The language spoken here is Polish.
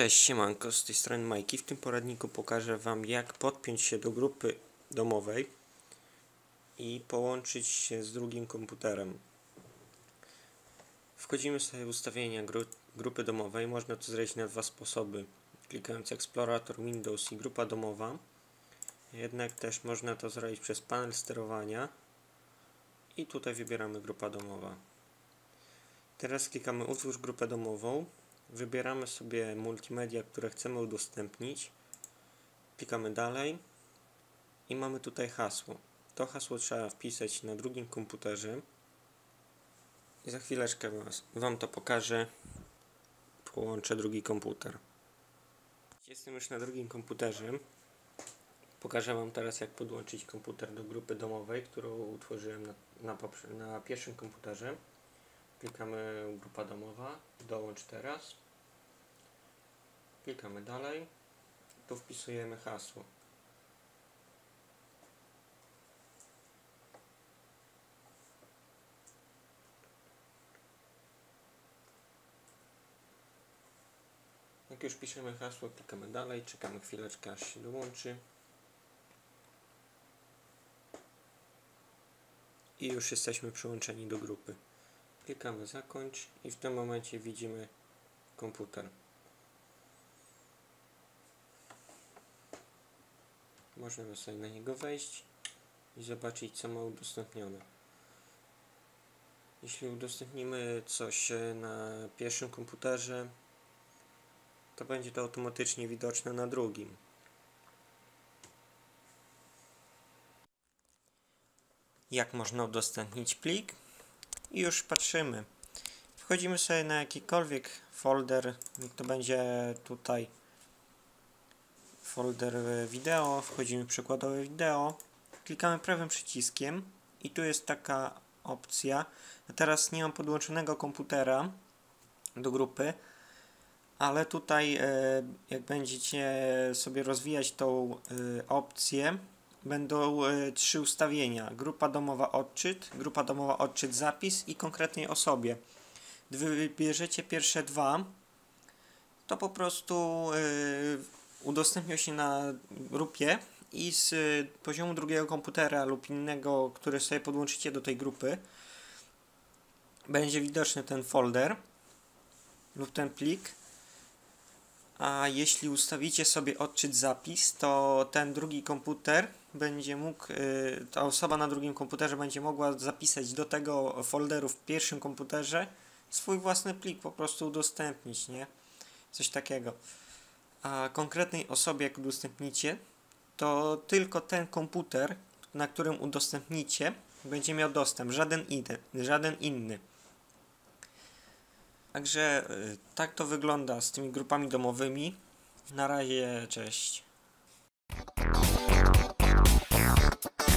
Cześć, siemanko, z tej strony Majki. W tym poradniku pokażę Wam jak podpiąć się do grupy domowej i połączyć się z drugim komputerem. Wchodzimy sobie w ustawienia gru grupy domowej. Można to zrobić na dwa sposoby. Klikając Explorator Windows i grupa domowa. Jednak też można to zrobić przez panel sterowania i tutaj wybieramy grupa domowa. Teraz klikamy utwórz grupę domową Wybieramy sobie multimedia, które chcemy udostępnić. Klikamy dalej i mamy tutaj hasło. To hasło trzeba wpisać na drugim komputerze. I za chwileczkę was, Wam to pokażę. Połączę drugi komputer. Jestem już na drugim komputerze. Pokażę Wam teraz jak podłączyć komputer do grupy domowej, którą utworzyłem na, na, na pierwszym komputerze. Klikamy grupa domowa, dołącz teraz. Klikamy dalej. Tu wpisujemy hasło. Jak już piszemy hasło, klikamy dalej, czekamy chwileczkę aż się dołączy. I już jesteśmy przyłączeni do grupy. Klikamy zakończ i w tym momencie widzimy komputer. Możemy sobie na niego wejść i zobaczyć co ma udostępnione. Jeśli udostępnimy coś e, na pierwszym komputerze, to będzie to automatycznie widoczne na drugim. Jak można udostępnić plik? I już patrzymy. Wchodzimy sobie na jakikolwiek folder, niech to będzie tutaj folder wideo, wchodzimy w przykładowe wideo, klikamy prawym przyciskiem i tu jest taka opcja. teraz nie mam podłączonego komputera do grupy, ale tutaj e, jak będziecie sobie rozwijać tą e, opcję, będą e, trzy ustawienia. Grupa domowa odczyt, grupa domowa odczyt zapis i konkretnej osobie. Gdy wybierzecie pierwsze dwa, to po prostu udostępniał się na grupie i z poziomu drugiego komputera lub innego, który sobie podłączycie do tej grupy, będzie widoczny ten folder lub ten plik. A jeśli ustawicie sobie odczyt zapis, to ten drugi komputer będzie mógł, y, ta osoba na drugim komputerze będzie mogła zapisać do tego folderu w pierwszym komputerze swój własny plik, po prostu udostępnić, nie? Coś takiego a konkretnej osobie, jak udostępnicie, to tylko ten komputer, na którym udostępnicie, będzie miał dostęp, żaden inny. Żaden inny. Także y, tak to wygląda z tymi grupami domowymi. Na razie, cześć. Thank you.